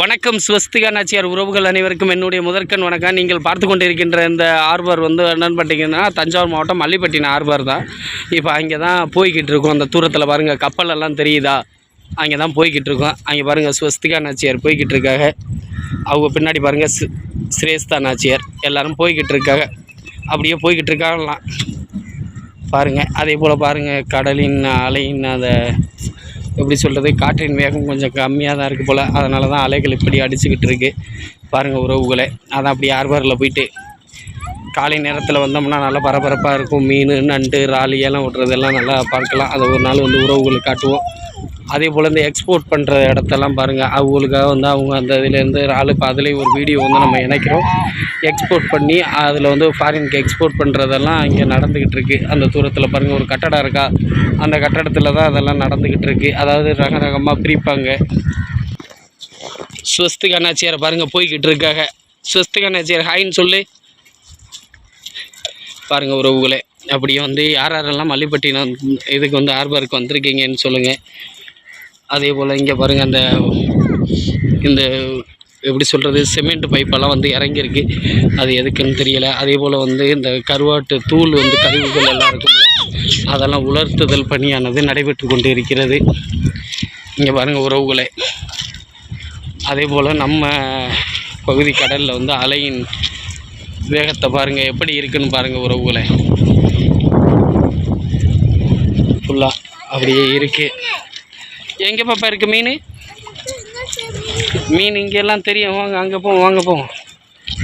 வணக்கம் ஸ்வஸ்திகா நாச்சியார் உறவுகள் அனைவருக்கும் என்னுடைய முதற்கண் வணக்கம். நீங்கள் பார்த்து கொண்டிருக்கின்ற இந்த ஆர்வர் வந்து என்னென்னு பார்த்தீங்கன்னா தஞ்சாவூர் மாவட்டம் மல்லிப்பட்டினம் ஆர்வர் தான். இப்போ அங்கே தான் போய்கிட்டு இருக்கோம். அந்த தூரத்தில் பாருங்கள் கப்பல் எல்லாம் தெரியுதா? அங்கே தான் போய்கிட்டு இருக்கோம். அங்கே பாருங்கள் ஸ்வஸ்திகா நாச்சியார் போய்கிட்டு இருக்காங்க. அவங்க பின்னாடி பாருங்கள் ஸ்ரேஸ்தா சிரேஸ்தா நாச்சியார். எல்லாரும் போய்கிட்டு இருக்காங்க. அப்படியே போய்கிட்டு இருக்காங்களாம். பாருங்கள் அதே போல் பாருங்கள் கடலின் அலையின் அந்த எப்படி சொல்கிறது காற்றின் வேகம் கொஞ்சம் கம்மியாக தான் இருக்குது போல். அதனால தான் அலைகள் இப்படி அடிச்சுக்கிட்டு இருக்குது பாருங்கள் உறவுகளை. அதான் அப்படி ஆர்வாரில் போயிட்டு காலை நேரத்தில் வந்தோம்னா நல்லா பரபரப்பாக இருக்கும். மீன் நண்டு இறால் எல்லாம் விட்றதெல்லாம் நல்லா பார்க்கலாம். அதை ஒரு நாள் வந்து உறவுகளுக்கு காட்டுவோம். அதே போல் இந்த எக்ஸ்போர்ட் பண்ணுற இடத்தெல்லாம் பாருங்கள் அவங்களுக்காக வந்து அவங்க அந்த இதுலேருந்து இறால் இப்போ அதுலேயும் ஒரு வீடியோ வந்து நம்ம இணைக்கிறோம். எக்ஸ்போர்ட் பண்ணி அதில் வந்து ஃபாரினுக்கு எக்ஸ்போர்ட் பண்ணுறதெல்லாம் இங்கே நடந்துக்கிட்டு இருக்குது அந்த தூரத்தில் பாருங்கள் ஒரு கட்டடம் இருக்கா? அந்த கட்டடத்தில் தான் அதெல்லாம் நடந்துக்கிட்டு இருக்குது அதாவது ரக ரகமாக பிரிப்பாங்க. ஸ்வஸ்திகா நாச்சியாரை பாருங்கள் போய்கிட்டு இருக்காங்க. ஸ்வஸ்திகா நாச்சியார் ஹாய்ன்னு சொல்லு. பாருங்கள் உறவுகளே. அப்படியே வந்து யார் யாரெல்லாம் மல்லிப்பட்டினம் இதுக்கு வந்து ஆர்பருக்கு வந்திருக்கீங்கன்னு சொல்லுங்கள் அதே போல் இங்கே பாருங்கள் அந்த இந்த எப்படி சொல்கிறது சிமெண்ட் பைப்பெல்லாம் வந்து இறங்கியிருக்கு. அது எதுக்குன்னு தெரியலை. அதே போல் வந்து இந்த கருவாட்டு தூள் வந்து கழிவுகள் எல்லாம் இருக்கும் அதெல்லாம் உலர்த்துதல் பணியானது நடைபெற்று கொண்டு இருக்கிறது இங்கே பாருங்கள் உறவுகளை. அதே போல் நம்ம பகுதி கடலில் வந்து அலையின் வேகத்தை பாருங்கள் எப்படி இருக்குன்னு பாருங்கள் உறவுகளை. ஃபுல்லாக அப்படியே இருக்குது எங்கே பாப்பா இருக்குது மீன்? மீன் இங்கெல்லாம் தெரியும். வாங்க அங்கே போவோம் வாங்க போவோம்.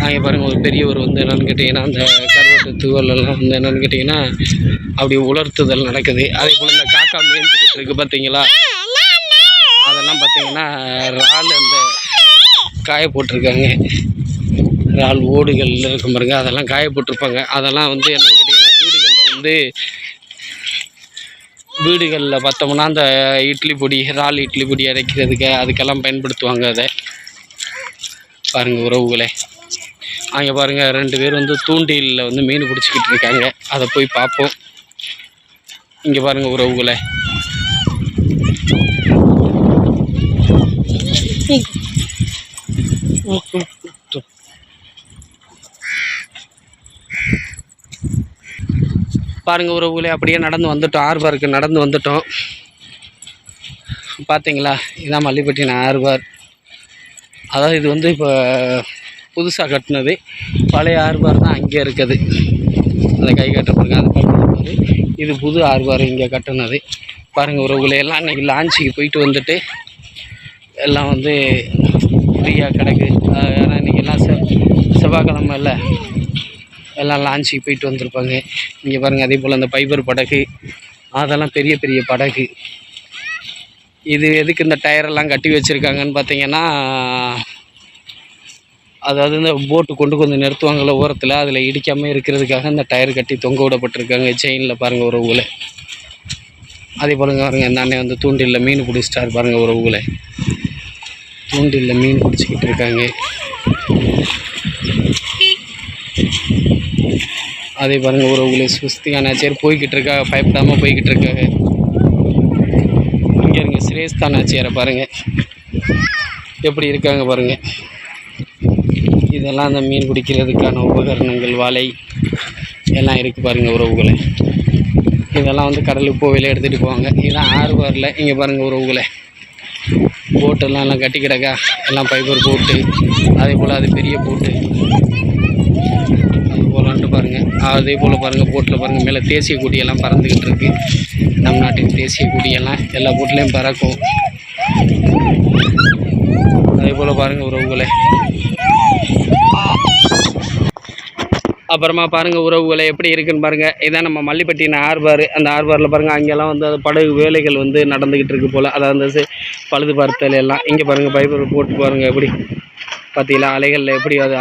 அங்கே பாருங்கள் ஒரு பெரியவர் வந்து என்னென்னு கேட்டிங்கன்னா அந்த கருவட்டு தூவலெல்லாம் வந்து என்னென்னு கேட்டிங்கன்னா அப்படி உலர்த்துதல் நடக்குது. அதே போல் இந்த காக்கா மேய்ஞ்சிக்கிட்டு இருக்குது பார்த்தீங்களா அதெல்லாம் பார்த்தீங்கன்னா இறால் அந்த காய போட்டிருக்காங்க. இறால் ஓடுகள் இருக்கும் பாருங்க அதெல்லாம் காயப்பட்டிருப்பாங்க. அதெல்லாம் வந்து என்னன்னு கேட்டிங்கன்னா வீடுகளில் வந்து வீடுகளில் பார்த்தோம்னா அந்த இட்லி பொடி இறால் இட்லி பொடி அரைக்கிறதுக்கு அதுக்கெல்லாம் பயன்படுத்துவாங்க அதை. பாருங்கள் உறவுகளே. அங்கே பாருங்கள் ரெண்டு பேர் வந்து தூண்டிலில் வந்து மீன் பிடிச்சிக்கிட்டு இருக்காங்க. அதை போய் பார்ப்போம். இங்கே பாருங்கள் உறவுகளே. பாருங்கள் உறவுகளே அப்படியே நடந்து வந்துட்டோம். ஆர்பாருக்கு நடந்து வந்துட்டோம். பார்த்தீங்களா இதான் மல்லிப்பட்டினம் ஆர்பார் அதாவது இது வந்து இப்போ புதுசாக கட்டினது. பழைய ஆர்பார் தான் அங்கே இருக்குது. அந்த கை கட்டப்படுங்க அது கட்டினது இது புது ஆர்வார் இங்கே கட்டினது. பாருங்கள் உறவுகளே எல்லாம் இன்றைக்கி லான்ச்சுக்கு போயிட்டு வந்துட்டு எல்லாம் வந்து ஃப்ரீயாக கிடக்கு. ஏன்னா இன்றைக்கி எல்லாம் செ செவ்வாய்க்கிழமை இல்லை. எல்லாம் லான்ச்சுக்கு போயிட்டு வந்திருப்பாங்க. இங்கே பாருங்கள் அதே போல் அந்த ஃபைபர் படகு. அதெல்லாம் பெரிய பெரிய படகு. இது எதுக்கு இந்த டயரெல்லாம் கட்டி வச்சுருக்காங்கன்னு பார்த்தீங்கன்னா அதாவது இந்த போட்டு கொண்டு கொஞ்சம் நிறுத்துவாங்கள ஓரத்தில் அதில் இடிக்காமல் இருக்கிறதுக்காக இந்த டயர் கட்டி தொங்க விடப்பட்டிருக்காங்க. செயினில் பாருங்கள் உறவுகளை அதே போலங்க பாருங்கள் இந்த அண்ணன் வந்து தூண்டிலில் மீன் பிடிச்சிட்டாரு பாருங்கள் உறவுகளை தூண்டிலில் மீன் பிடிச்சிக்கிட்டு இருக்காங்க. அதே பாருங்க உங்களுக்கு சுஸ்திகான ஆச்சியர் போய்கிட்டு இருக்காங்க பயப்படாமல் போய்கிட்டு இருக்காங்க இங்கே இருங்க சிரேஸ்தான் ஆச்சியரை பாருங்கள் எப்படி இருக்காங்க பாருங்கள் இதெல்லாம் அந்த மீன் பிடிக்கிறதுக்கான உபகரணங்கள் வலை எல்லாம் இருக்குது பாருங்கள் உறவுகளை. இதெல்லாம் வந்து கடலுக்கு போவையில் எடுத்துகிட்டு போவாங்க. இதெல்லாம் ஆறு வரல இங்கே பாருங்கள் உறவுகளை. போட்டெல்லாம் எல்லாம் கட்டி கிடக்கா எல்லாம் ஃபைபர் போட்டு அதே போல் அது பெரிய போட்டு. போகலான்ட்டு பாருங்கள் அதே போல் பாருங்கள் போட்டில் பாருங்கள் மேலே தேசிய கொடியெல்லாம் பறந்துக்கிட்டு இருக்கு. நம் நாட்டின் தேசிய கொடியெல்லாம் எல்லா போட்லேயும் பறக்கும். அதே போல் பாருங்கள் உறவுகளை. அப்புறமா பாருங்கள் உறவுகளை எப்படி இருக்குன்னு பாருங்கள் இதான் நம்ம மல்லிப்பட்டின ஆர்பார். அந்த ஆர்பாரில் பாருங்கள் அங்கெல்லாம் வந்து அது படகு வேலைகள் வந்து நடந்துக்கிட்டு இருக்கு போல். அதாவது அந்த பழுது பார்த்தல் எல்லாம் இங்கே பாருங்கள் பைபர் போட்டு பாருங்கள் எப்படி. பார்த்தீங்களா அலைகளில் எப்படி அது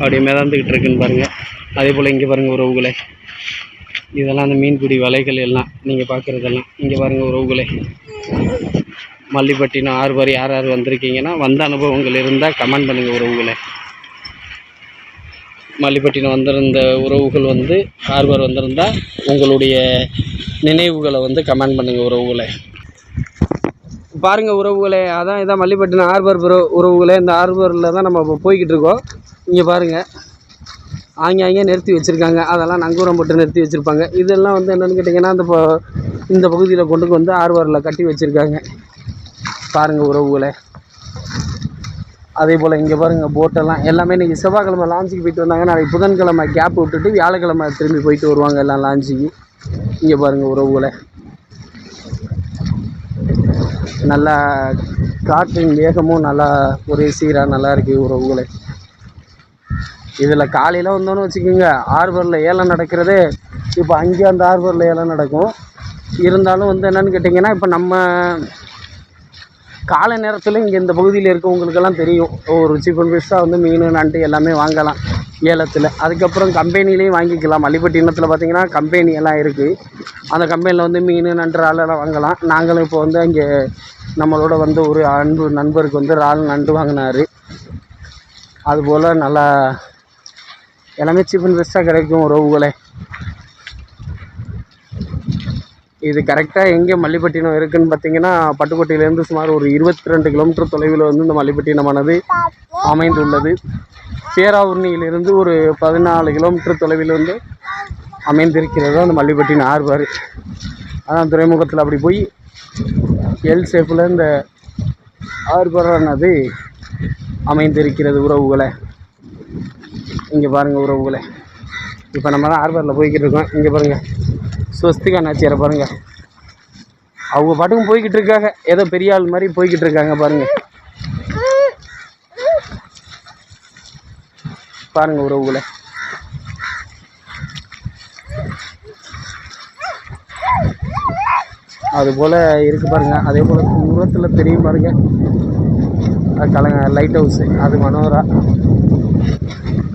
அப்படியே மிதந்துக்கிட்டு இருக்குன்னு பாருங்கள் அதே போல் இங்கே பாருங்கள் உறவுகளை. இதெல்லாம் அந்த மீன்பிடி வலைகள் எல்லாம் நீங்கள் பார்க்குறதெல்லாம். இங்கே பாருங்கள் உறவுகளை. மல்லிப்பட்டினம் ஆர்பார் யார் யார் வந்திருக்கீங்கன்னா வந்த அனுபவங்கள் இருந்தால் கமெண்ட் பண்ணுங்கள் உறவுகளை. மல்லிப்பட்டினம் வந்திருந்த உறவுகள் வந்து ஆர்வார் வந்திருந்தால் உங்களுடைய நினைவுகளை வந்து கமெண்ட் பண்ணுங்கள் உறவுகளை. பாருங்கள் உறவுகளே அதான் இதான் மல்லிப்பட்டினம் ஹார்பர் ப்ரோ உறவுகளே இந்த ஹார்பரில் தான் நம்ம இப்போ போய்கிட்டு இருக்கோம். இங்கே பாருங்கள் ஆங்கே ஆங்கே நிறுத்தி வச்சுருக்காங்க. அதெல்லாம் நங்கூரம் போட்டு நிறுத்தி வச்சுருப்பாங்க. இதெல்லாம் வந்து என்னென்னு கேட்டிங்கன்னா இந்த இந்த பகுதியில் கொண்டு வந்து ஆர்வாரில் கட்டி வச்சுருக்காங்க. பாருங்கள் உறவுகளை. அதே போல் இங்கே பாருங்கள் போட்டெல்லாம் எல்லாமே. இன்றைக்கி செவ்வாய்க்கிழமை லாஞ்சுக்கு போயிட்டு வந்தாங்க நாளைக்கு புதன்கிழமை கேப் விட்டுட்டு வியாழக்கிழமை திரும்பி போயிட்டு வருவாங்க எல்லாம் லாஞ்சுக்கு இங்கே பாருங்கள் உறவுகளை. நல்லா காற்றின் வேகமும் நல்லா ஒரே சீராக நல்லா இருக்குது உறவுகளை. இதில் காலையில் வந்தோன்னு வச்சுக்கோங்க ஆர்வரில் ஏலம் நடக்கிறது இப்போ அங்கே அந்த ஆர்வரில் ஏலம் நடக்கும். இருந்தாலும் வந்து என்னென்னு கேட்டிங்கன்னா இப்போ நம்ம காலை நேரத்தில் இங்கே இந்த பகுதியில் இருக்கவங்களுக்கெல்லாம் தெரியும். ஒரு சீப் அண்ட் பெஸ்ட்டாக வந்து மீன் நண்டு எல்லாமே வாங்கலாம் ஏலத்தில். அதுக்கப்புறம் கம்பெனிலேயும் வாங்கிக்கலாம். மல்லிப்பட்டினத்தில் பார்த்தீங்கன்னா கம்பெனி எல்லாம் இருக்குது அந்த கம்பெனியில் வந்து மீன் நண்டு இறாலெல்லாம் வாங்கலாம். நாங்களும் இப்போ வந்து அங்கே நம்மளோட வந்து ஒரு அன்பு நண்பருக்கு வந்து இறால் நண்டு வாங்கினார். அதுபோல் நல்லா எல்லாமே சீப் அண்ட் பெஸ்ட்டாக கிடைக்கும் உறவுகளே இது கரெக்டாக எங்கே மல்லிப்பட்டினம் இருக்குதுன்னு பார்த்தீங்கன்னா பட்டுக்கோட்டையிலேருந்து சுமார் ஒரு இருபத்தி ரெண்டு கிலோமீட்டர் தொலைவில் வந்து இந்த மல்லிப்பட்டினமானது அமைந்துள்ளது. பேராவூர்ணியிலிருந்து ஒரு பதினாலு கிலோமீட்டர் தொலைவில் வந்து அமைந்திருக்கிறது அந்த மல்லிப்பட்டினம் ஆர்பார் அதான் துறைமுகத்தில் அப்படி போய் எல் ஷேப்பில் இந்த ஆர்பரானது அமைந்திருக்கிறது உறவுகளை. இங்கே பாருங்கள் உறவுகளை. இப்போ நம்ம தான் ஆர்பரில் போய்கிட்டு இருக்கோம். இங்கே பாருங்கள் ஸ்வஸ்திகா நாச்சியாரை பாருங்கள் அவங்க பாட்டுக்கும் போய்கிட்டு இருக்காங்க. ஏதோ பெரிய ஆள் மாதிரி போய்கிட்டு இருக்காங்க பாருங்கள் பாருங்கள் உறவுகளை. அதுபோல் இருக்குது பாருங்கள் அதே போல் தூரத்தில் தெரியும் பாருங்கள் அது கலங்க லைட் ஹவுஸு அது மனோரா.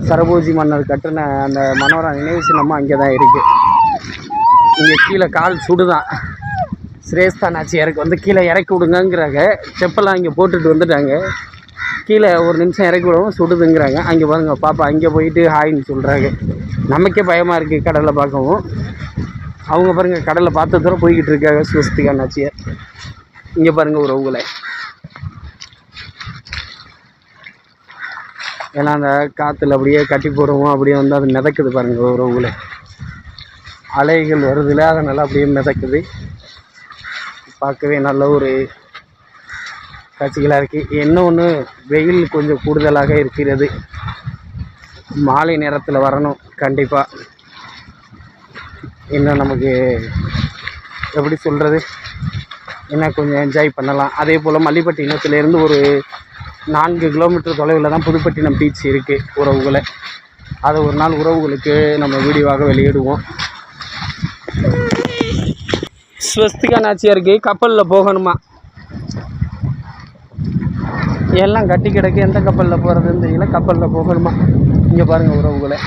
சரபோஜி மன்னர் கட்டின அந்த மனோரா நினைவு சின்னமும் அங்கே தான் இருக்குது இங்கே கீழே கால் சுடுதான். சிரேஸ்தா நாச்சியாருக்கு வந்து கீழே இறக்கி விடுங்கங்கிறாங்க. செப்பெல்லாம் இங்கே போட்டுட்டு வந்துட்டாங்க. கீழே ஒரு நிமிஷம் இறக்கி விடவும் சுடுதுங்கிறாங்க. அங்கே பாருங்க பாப்பா அங்கே போயிட்டு ஹாய்ன்னு சொல்கிறாங்க நமக்கே பயமாக இருக்குது கடலை பார்க்கவும். அவங்க பாருங்கள் கடலை பார்த்த தூரம் போய்கிட்டு இருக்காங்க சுவஸ்திகா நாச்சியார். இங்கே பாருங்கள் ஒரு உங்களை. ஏன்னா அந்த காற்றுல அப்படியே கட்டி போடுவோம் அப்படியே வந்து அது மிதக்குது பாருங்கள் உறவுகளை அலைகள் வருதுல அதனால் அப்படியே மிதக்குது. பார்க்கவே நல்ல ஒரு காட்சிகளாக இருக்குது என்ன ஒன்று வெயில் கொஞ்சம் கூடுதலாக இருக்கிறது. மாலை நேரத்தில் வரணும் கண்டிப்பாக இன்னும் நமக்கு எப்படி சொல்கிறது இன்னும் கொஞ்சம் என்ஜாய் பண்ணலாம். அதே போல் மல்லிப்பட்டினத்துலேருந்து ஒரு நான்கு கிலோமீட்டர் தொலைவில் தான் புதுப்பட்டினம் பீச் இருக்குது உறவுகளை. அதை ஒரு நாள் உறவுகளுக்கு நம்ம வீடியோவாக வெளியிடுவோம். ஸ்வஸ்திகா நாச்சியாருக்கு கப்பலில் போகணுமா? எல்லாம் கட்டி கிடக்கு எந்த கப்பலில் போகிறதுன்னு தெரியல கப்பலில் போகணுமா? இங்கே பாருங்கள் உறவுகளை.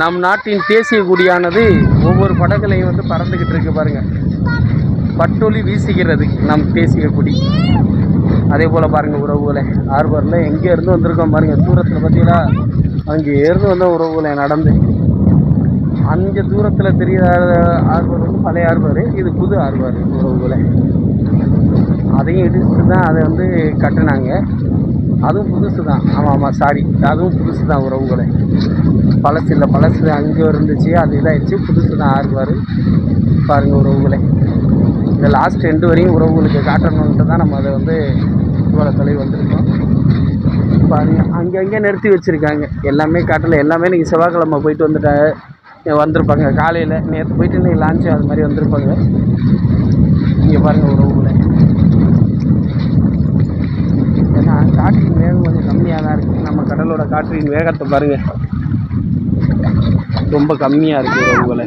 நம் நாட்டின் தேசிய கொடியானது ஒவ்வொரு படகுலையும் வந்து பறந்துக்கிட்டு இருக்கு பாருங்கள் பட்டொலி வீசுகிறது நம் தேசிய கொடி. அதே போல் பாருங்கள் உறவுகளை. ஹார்பரில் எங்கே இருந்து வந்திருக்கோம் பாருங்கள் தூரத்தில் பார்த்தீங்கன்னா அங்கே இருந்து வந்த உறவுகளை நடந்து. அந்த தூரத்தில் தெரியாத ஆர்வர் வந்து பழைய ஆர்வர். இது புது ஆர்வர் உறவுகளை. அதையும் இடிச்சுட்டு தான் அதை வந்து கட்டினாங்க. அதுவும் புதுசு தான் ஆமாம் ஆமாம் சாரி அதுவும் புதுசு தான் உறவுகளை. பழசு இல்லை பழசு அங்கே இருந்துச்சு அது இதாகிடுச்சு புதுசு தான் ஆர்வார். பாருங்கள் உறவுகளை. இந்த லாஸ்ட் ரெண்டு வரையும் உறவுகளுக்கு காட்டணுன்ட்டு தான் நம்ம அதை வந்து இவ்வளோ தொலைவு வந்திருக்கோம். பாருங்க அங்கங்கே நிறுத்தி வச்சுருக்காங்க. எல்லாமே காட்டல. எல்லாமே இன்றைக்கி செவ்வாய்க்கிழமை போயிட்டு வந்துட்டாங்க. வந்திருப்பாங்க. காலையில் நேற்று போயிட்டு இன்றைக்கி லான்ச்சு அது மாதிரி வந்திருப்பாங்க. இங்கே பாருங்கள் உறவுகளை. ஏன்னா காற்றின் வேகம் கொஞ்சம் கம்மியாக தான் இருக்குது நம்ம கடலோட காற்றின் வேகத்தை பாருங்கள் ரொம்ப கம்மியாக இருக்குது உறவுகளை.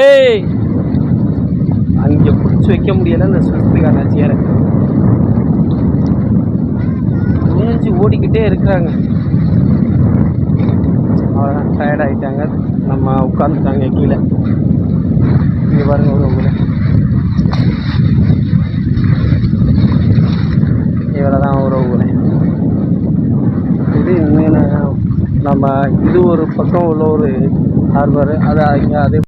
ஏய்! அங்கே பிடிச்சி வைக்க முடியலை இந்த சுஸ்திகா நாச்சியாரை துணிஞ்சு ஓடிக்கிட்டே இருக்கிறாங்க. அவ்வளோதான் டயர்ட் ஆகிட்டாங்க நம்ம உட்காந்துட்டாங்க கீழே. இங்கே பாருங்க உறவுகளை இவ்வளோ தான் உறவுகளை இது இன்னும் நம்ம இது ஒரு பக்கம் உள்ள ஒரு ஹார்பர் அது அதே